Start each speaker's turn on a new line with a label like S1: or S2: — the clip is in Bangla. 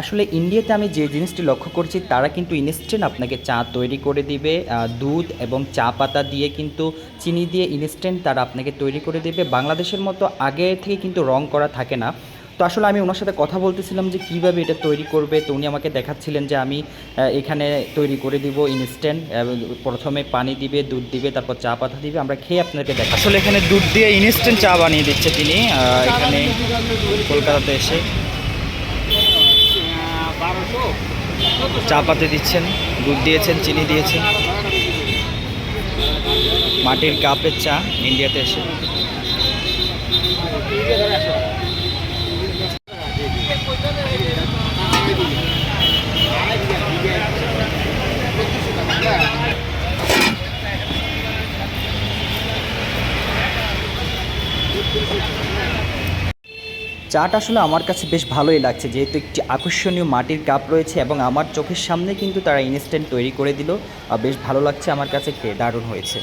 S1: আসলে ইন্ডিয়াতে আমি যে জিনিসটি লক্ষ্য করছি, তারা কিন্তু ইনস্ট্যান্ট আপনাকে চা তৈরি করে দিবে দুধ এবং চা পাতা দিয়ে কিন্তু চিনি দিয়ে ইনস্ট্যান্ট তারা আপনাকে তৈরি করে দেবে। বাংলাদেশের মতো আগে থেকে কিন্তু রং করা থাকে না। তো আসলে আমি ওনার সাথে কথা বলতেছিলাম যে কীভাবে এটা তৈরি করবে। তো উনি আমাকে দেখাচ্ছিলেন যে আমি এখানে তৈরি করে দিব ইনস্ট্যান্ট প্রথমে পানি দিবে, দুধ দিবে, তারপর চা পাতা দিবে। আমরা খেয়ে আপনাকে দেখা আসলে এখানে দুধ দিয়ে ইনস্ট্যান্ট চা বানিয়ে দিচ্ছে তিনি এখানে কলকাতাতে এসে। চা পাতে দিচ্ছেন দুধ দিয়েছেন চিনি দিয়েছেন। মাটির কাপের চা ইন্ডিয়াতে এসে। চাটা আসলে আমার কাছে বেশ ভালোই লাগছে, যেহেতু একটি আকর্ষণীয় মাটির কাপ রয়েছে এবং আমার চোখের সামনে কিন্তু তারা ইনস্ট্যান্ট তৈরি করে দিল। বেশ ভালো লাগছে আমার কাছে, খেয়ে দারুণ হয়েছে।